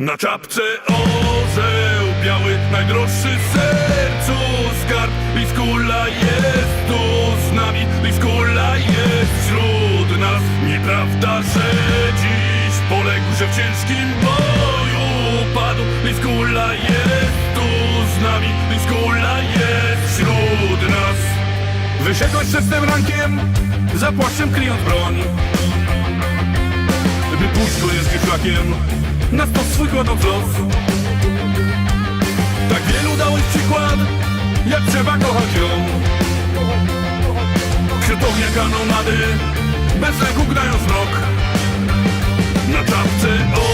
Na czapce orzeł biały, najdroższy sercu skarb. Liskula jest tu z nami, Liskula jest wśród nas. Nieprawda, że dziś poległ, że w ciężkim boju padł. Liskula jest tu z nami, Liskula jest wśród nas. Wyszedłeś wczesnym rankiem, za płaszczem kryjąc broń. By na stos swój kładąc los. Tak wielu dałeś przykład, jak trzeba kochać ją. Ognia kanonady, bez lęku gnając mrok. Na czapce orzeł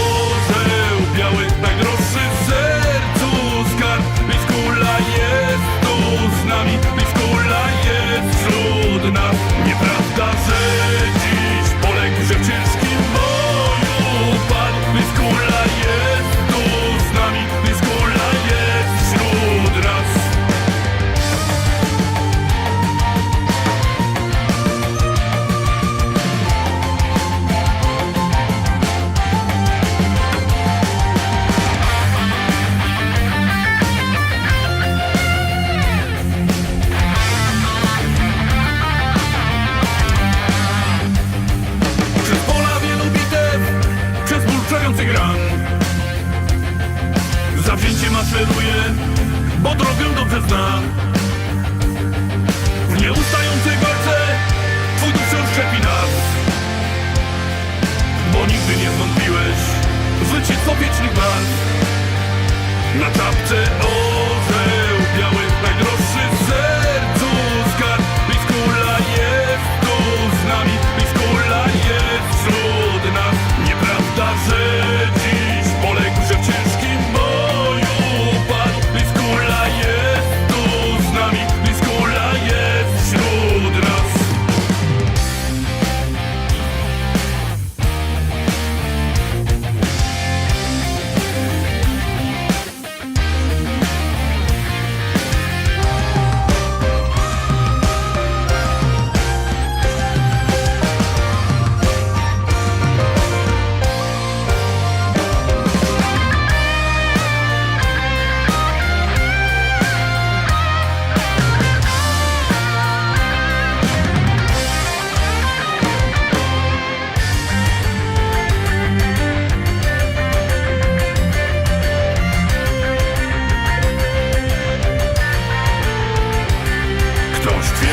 dobrze zna W nieustającej walce twój duch wciąż szczepi nas. Bo nigdy nie zwątpiłeś w zwycięstwo wiecznych walk Na czapce orzeł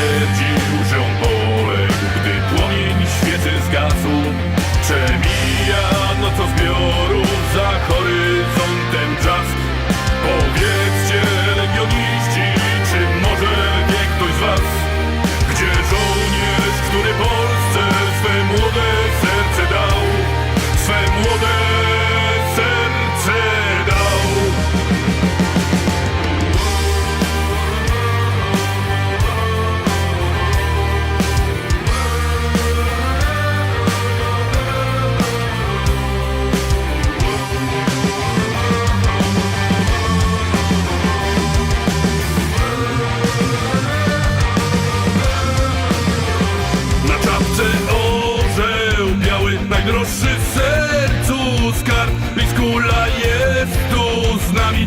with you.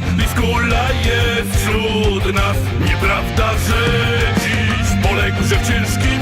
Nami, Liskula jest wśród nas. Nieprawda, że dziś poległ, że w ciężkim